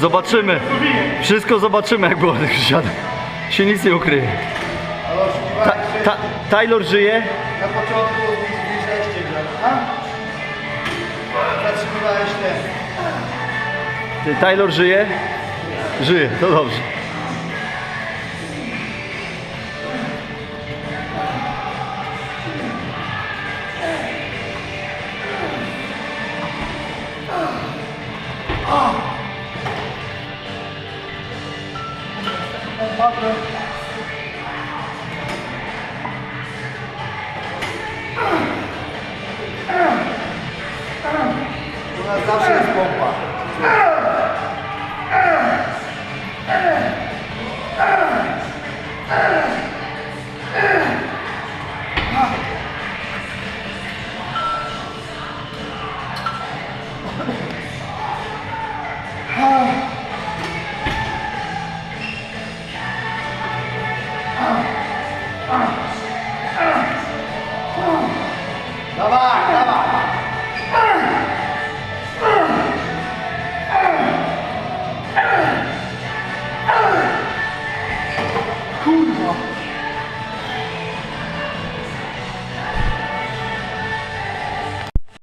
Zobaczymy. Wszystko zobaczymy, jak było tych siada. Się nic nie ukryje. Ta, ta, Taylor żyje. Na początku zbliżaliście go. A? Zatrzymywałeś ten. Taylor żyje? Żyje, to dobrze. zawsze jest pompa. Thank vai. Ah. Ah. Ah. Lá.